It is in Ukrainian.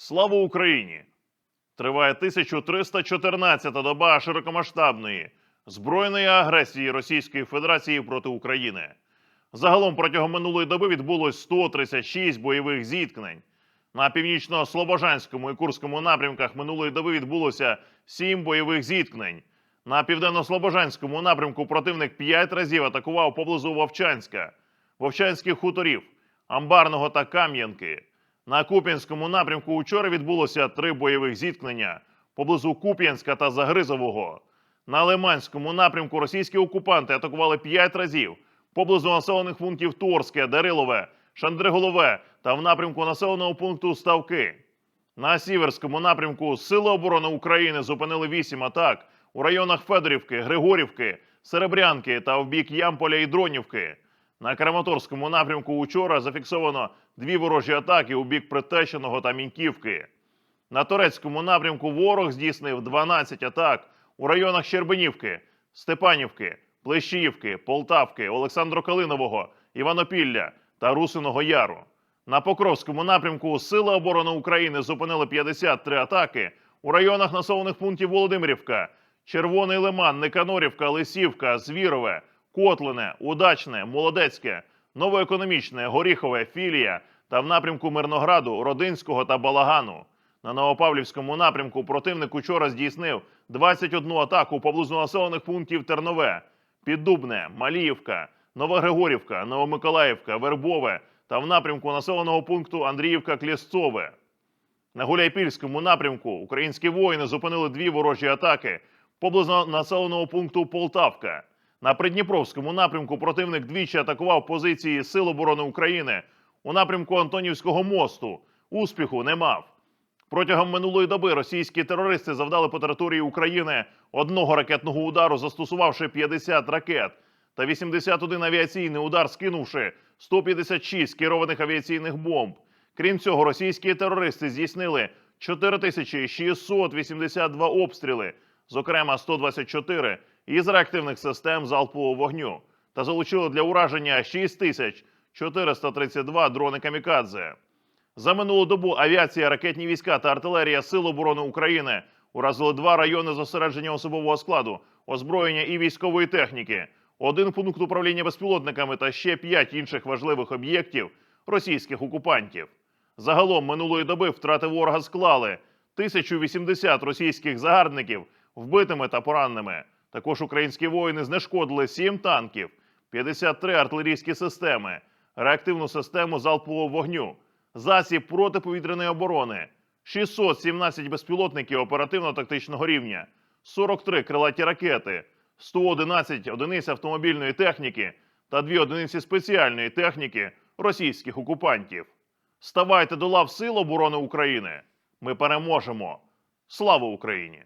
Слава Україні! Триває 1314-та доба широкомасштабної збройної агресії Російської Федерації проти України. Загалом протягом минулої доби відбулось 136 бойових зіткнень. На північно-слобожанському і Курському напрямках минулої доби відбулося 7 бойових зіткнень. На південно-слобожанському напрямку противник 5 разів атакував поблизу Вовчанська, Вовчанських хуторів, Амбарного та Кам'янки. На Куп'янському напрямку учора відбулося три бойових зіткнення поблизу Куп'янська та Загризового. На Лиманському напрямку російські окупанти атакували п'ять разів поблизу населених пунктів Торське, Дарилове, Шандриголове та в напрямку населеного пункту Ставки. На Сіверському напрямку Сили оборони України зупинили вісім атак у районах Федорівки, Григорівки, Серебрянки та в бік Ямполя і Дронівки. На Краматорському напрямку учора зафіксовано дві ворожі атаки у бік Притещеного та Міньківки. На Торецькому напрямку ворог здійснив 12 атак у районах Щербинівки, Степанівки, Плещіївки, Полтавки, Олександро-Калинового, Іванопілля та Русиного Яру. На Покровському напрямку Сили оборони України зупинили 53 атаки у районах населених пунктів Володимирівка, Червоний Лиман, Никанорівка, Лисівка, Звірове, Котлине, Удачне, Молодецьке, Новоекономічне, Горіхове, Філія та в напрямку Мирнограду, Родинського та Балагану. На Новопавлівському напрямку противник учора здійснив 21 атаку поблизу населених пунктів Тернове, Піддубне, Маліївка, Новогригорівка, Новомиколаївка, Вербове та в напрямку населеного пункту Андріївка Клєсцове. На Гуляйпільському напрямку українські воїни зупинили дві ворожі атаки поблизу населеного пункту Полтавка. На Придніпровському напрямку противник двічі атакував позиції Сил оборони України у напрямку Антонівського мосту. Успіху не мав. Протягом минулої доби російські терористи завдали по території України одного ракетного удару, застосувавши 50 ракет, та 81 авіаційний удар, скинувши 156 керованих авіаційних бомб. Крім цього, російські терористи здійснили 4682 обстріли, зокрема 124 із реактивних систем залпового вогню, та залучили для ураження 6432 дрони камікадзе. За минулу добу авіація, ракетні війська та артилерія Сил оборони України уразили два райони зосередження особового складу, озброєння і військової техніки, один пункт управління безпілотниками та ще п'ять інших важливих об'єктів російських окупантів. Загалом минулої доби втрати ворога склали 1080 російських загарбників вбитими та пораненими. Також українські воїни знешкодили 7 танків, 53 артилерійські системи, реактивну систему залпового вогню, засіб протиповітряної оборони, 617 безпілотників оперативно-тактичного рівня, 43 крилаті ракети, 111 одиниць автомобільної техніки та 2 одиниці спеціальної техніки російських окупантів. Ставайте до лав Сил оборони України. Ми переможемо. Слава Україні!